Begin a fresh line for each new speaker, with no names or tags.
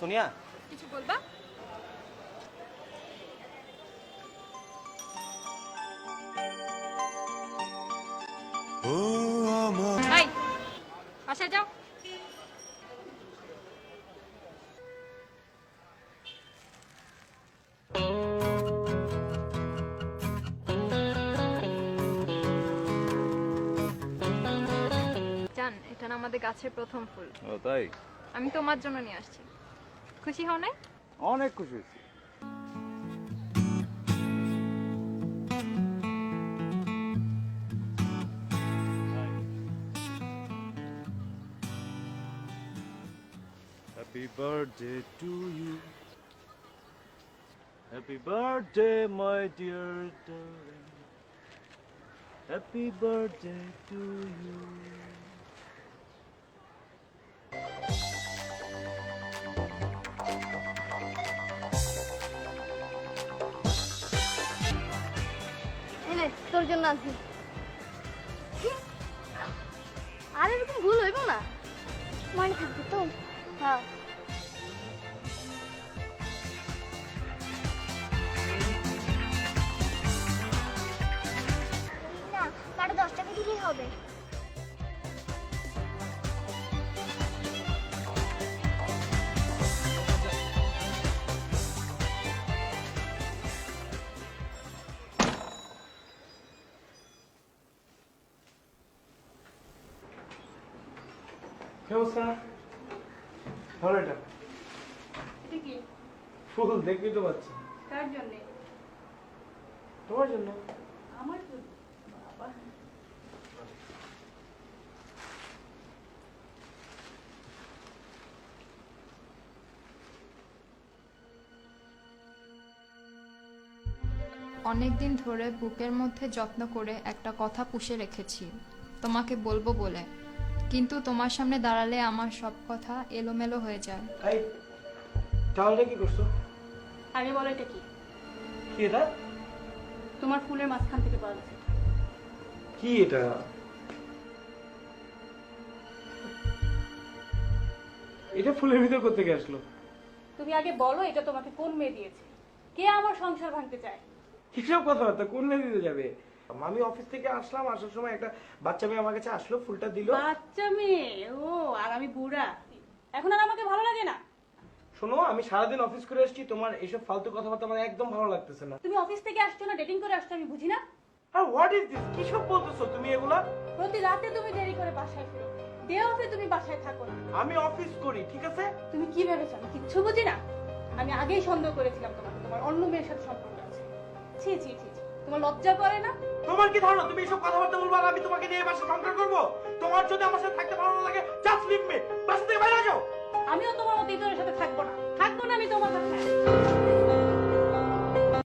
সোনিয়া।
কিছু বলবা? এই বাসায় যাও। জান এটা না আমাদের গাছের প্রথম ফুল।
ও তাই?
আমি তোমার জন্য নিয়ে আসছি। খুশি হও নাই
অনেক খুশি হয়েছি Happy birthday to you. Happy birthday, my dear darling. Happy birthday to you.
তোর জন্য আছি আর এরকম ভুল হইব না। মনে থাকবে তো? হ্যাঁ। না, কারও হবে।
কি অবস্থা ভালো এটা? ফুল দেখবি তো পাচ্ছি
কার জন্য?
তোমার জন্য।
আমার জন্য?
অনেক দিন ধরে বুকের মধ্যে যত্ন করে একটা কথা পুষে রেখেছি। তোমাকে বলব বলে। কিন্তু তোমার সামনে দাঁড়ালে আমার সব কথা এলোমেলো হয়ে যায়।
এই তাহলে কি করছ?
আগে বলো এটা কি?
কি এটা?
তোমার ফুলের মাঝখান থেকে পাওয়া গেছে।
কি এটা? এটা ফুলের ভিতর করতে গিয়ে আসলো?
তুমি আগে বলো এটা তোমাকে কোন মেয়ে দিয়েছে? কে আমার সংসার ভাঙতে চায়?
হিসাব কথাবার্তা? কোন মেয়ে দিতে যাবে? আমি অফিস থেকে আসলাম আসার সময় একটা বাচ্চা মেয়ে আমার কাছে আসলো ফুলটা দিল।
বাচ্চা মেয়ে? ও আর আমি বুড়া। এখন আর আমাকে ভালো লাগে না।
শোনো আমি সারাদিন অফিস করে এসেছি তোমার এইসব ফালতু কথাবার্তা আমার একদম ভালো লাগতেছে না।
তুমি অফিস থেকে আসছো না ডেটিং করে আসছো আমি বুঝি না?
আর হোয়াট ইজ দিস কি সব বলতেছো তুমি এগুলা?
প্রতি রাতে তুমি দেরি করে বাসায় ফিরো। ডে অফে তুমি বাসায় থাকো না।
আমি অফিস করি ঠিক আছে?
তুমি কি ভেবেছো? আমি কিচ্ছু বুঝি না। আমি আগেই সন্দেহ করেছিলাম তোমাকে তোমার অন্য মেয়ের সাথে সম্পর্ক আছে। ছি ছি ছি। তোমার লজ্জা করে না?
তোমার কি ধারণা? তুমি এইসব কথাবার্তা বলব আর আমি তোমাকে নিয়ে বাসা সংসার করব? তোমার যদি আমার সাথে থাকতে ভালো লাগে জাস্ট লিভ মি বাসা।